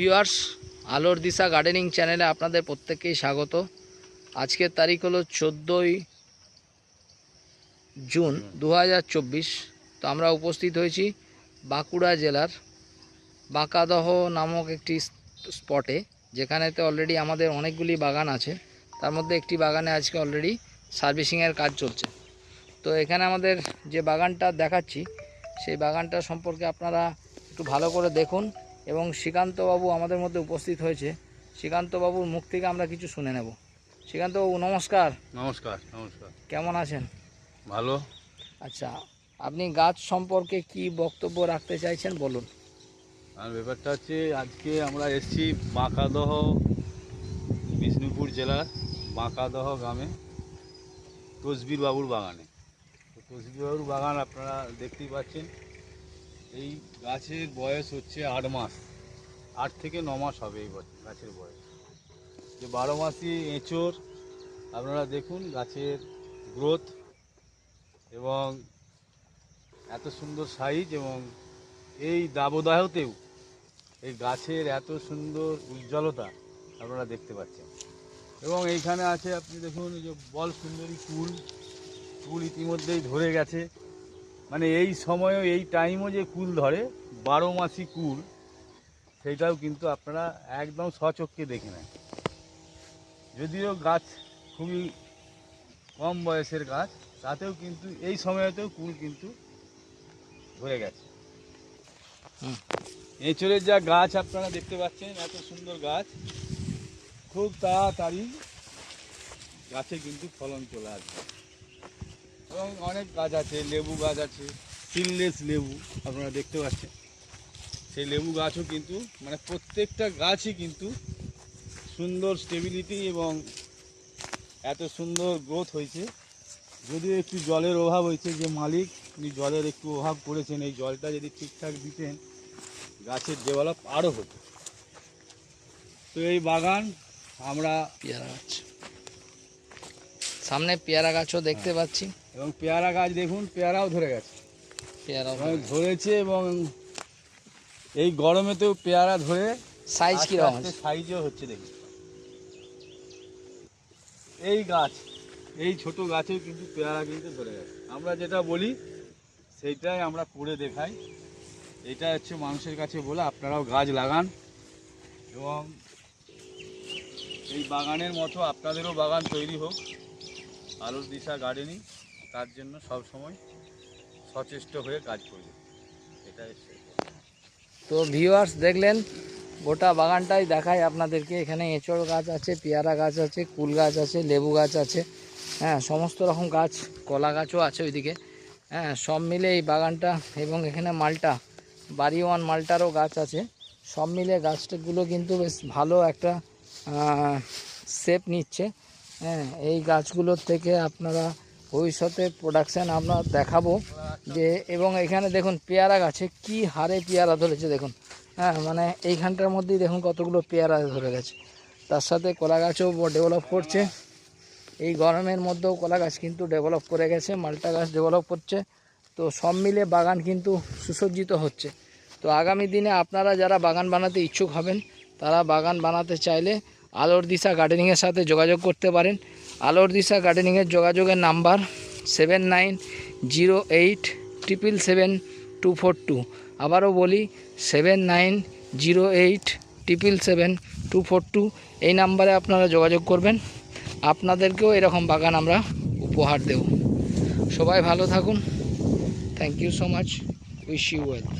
Viewers, আলোর দিশা gardening চ্যানেলে আপনাদের প্রত্যেককেই স্বাগত। আজকের তারিখ হলো চোদ্দোই জুন দু হাজার চব্বিশ। তো আমরা উপস্থিত হয়েছি বাঁকুড়া জেলার বাঁকাদহ নামক একটি স্পটে, যেখানেতে অলরেডি আমাদের অনেকগুলি বাগান আছে। তার মধ্যে একটি বাগানে আজকে অলরেডি সার্ভিসিংয়ের কাজ চলছে। তো এখানে আমাদের যে বাগানটা দেখাচ্ছি, সেই বাগানটা সম্পর্কে আপনারা একটু ভালো করে দেখুন। এবং শ্রীকান্তবাবু আমাদের মধ্যে উপস্থিত হয়েছে। শ্রীকান্তবাবুর মুখ থেকে আমরা কিছু শুনে নেব। শ্রীকান্তবাবু নমস্কার। নমস্কার নমস্কার। কেমন আছেন? ভালো। আচ্ছা আপনি গাছ সম্পর্কে কি বক্তব্য রাখতে চাইছেন বলুন। আর ব্যাপারটা হচ্ছে আজকে আমরা এসেছি বাঁকাদহ বিষ্ণুপুর জেলার বাঁকাদহ গ্রামে তসবির বাবুর বাগানে। তসবির বাবুর বাগান আপনারা দেখতেই পাচ্ছেন। এই গাছের বয়স হচ্ছে আট মাস। আট থেকে ন মাস হবে এই গাছের বয়স। যে বারো মাসি এঁচড় আপনারা দেখুন গাছের গ্রোথ এবং এত সুন্দর সাইজ এবং এই দাবদাহতেও এই গাছের এত সুন্দর উজ্জ্বলতা আপনারা দেখতে পাচ্ছেন। এবং এইখানে আছে আপনি দেখুন এই যে বল সুন্দরী কুল কুল ইতিমধ্যেই ধরে গেছে। মানে এই সময়ও এই টাইমও যে কুল ধরে বারো মাসি কুল সেইটাও কিন্তু আপনারা একদম সচক্ষে দেখে নেন। যদিও গাছ খুবই কম বয়সের গাছ তাতেও কিন্তু এই সময়তেও কুল কিন্তু ধরে গেছে। এঁচড়ের যা গাছ আপনারা দেখতে পাচ্ছেন এত সুন্দর গাছ খুব তাড়াতাড়ি গাছে কিন্তু ফলন চলে আসবে। এবং অনেক গাছ আছে, লেবু গাছ আছে সিললেস লেবু আপনারা দেখতে পাচ্ছেন। সেই লেবু গাছও কিন্তু মানে প্রত্যেকটা গাছই কিন্তু সুন্দর স্টেবিলিটি এবং এত সুন্দর গ্রোথ হয়েছে। যদিও একটু জলের অভাব হয়েছে, যে মালিক উনি জলের একটু অভাব করেছেন, এই জলটা যদি ঠিকঠাক দিতেন, গাছের ডেভেলপ আরও হতো। তো এই বাগান আমরা পেয়ারা গাছ। সামনে পেয়ারা গাছও দেখতে পাচ্ছি। এবং পেয়ারা গাছ দেখুন পেয়ারাও ধরে গেছে। পেয়ারা ধরেছে এবং এই গরমেতেও পেয়ারা ধরে সাইজ কীরকম সাইজও হচ্ছে দেখুন। এই গাছ এই ছোট গাছেও কিন্তু পেয়ারা কিন্তু ধরে গেছে। আমরা যেটা বলি সেইটাই আমরা করে দেখাই। এটা হচ্ছে মানুষের কাছে বলে আপনারাও গাছ লাগান। এবং এই বাগানের মতো আপনাদেরও বাগান তৈরি হোক। আলোর দিশা গার্ডেনিং তার জন্য সব সময় সচেষ্ট হয়ে কাজ করবে। এটা তো ভিউয়ার্স দেখলেন, গোটা বাগানটাই দেখায় আপনাদেরকে। এখানে এঁচড় গাছ আছে, পেয়ারা গাছ আছে, কুল গাছ আছে, লেবু গাছ আছে। হ্যাঁ সমস্ত রকম গাছ, কলা গাছও আছে ওইদিকে। হ্যাঁ সব মিলে এই বাগানটা এবং এখানে মালটা, বাড়ি ওয়ান মালটারও গাছ আছে। সব মিলে গাছটাগুলো কিন্তু বেশ ভালো একটা শেপ নিচ্ছে। হ্যাঁ এই গাছগুলোর থেকে আপনারা ভবিষ্যতে প্রোডাকশান আমরা দেখাবো যে, এবং এখানে দেখুন পেয়ারা গাছে কি হারে পেয়ারা ধরেছে দেখুন। হ্যাঁ মানে এইখানটার মধ্যেই দেখুন কতগুলো পেয়ারা ধরে গেছে। তার সাথে কলা গাছও ডেভেলপ করছে। এই গরমের মধ্যেও কলা গাছ কিন্তু ডেভেলপ করে গেছে, মালটা গাছ ডেভেলপ করছে। তো সব মিলে বাগান কিন্তু সুসজ্জিত হচ্ছে। তো আগামী দিনে আপনারা যারা বাগান বানাতে ইচ্ছুক হবেন, তারা বাগান বানাতে চাইলে আলোর দিশা গার্ডেনিংয়ের সাথে যোগাযোগ করতে পারেন। আলোর দিশা গার্ডেনিংয়ের যোগাযোগের number seven nine zero eight triple seven two four two আবারও বলি seven nine zero eight triple seven two four two এই নাম্বারে আপনারা যোগাযোগ করবেন। আপনাদেরকেও এরকম বাগান আমরা উপহার দেব। সবাই ভালো থাকুন। Thank you so much wish you wealth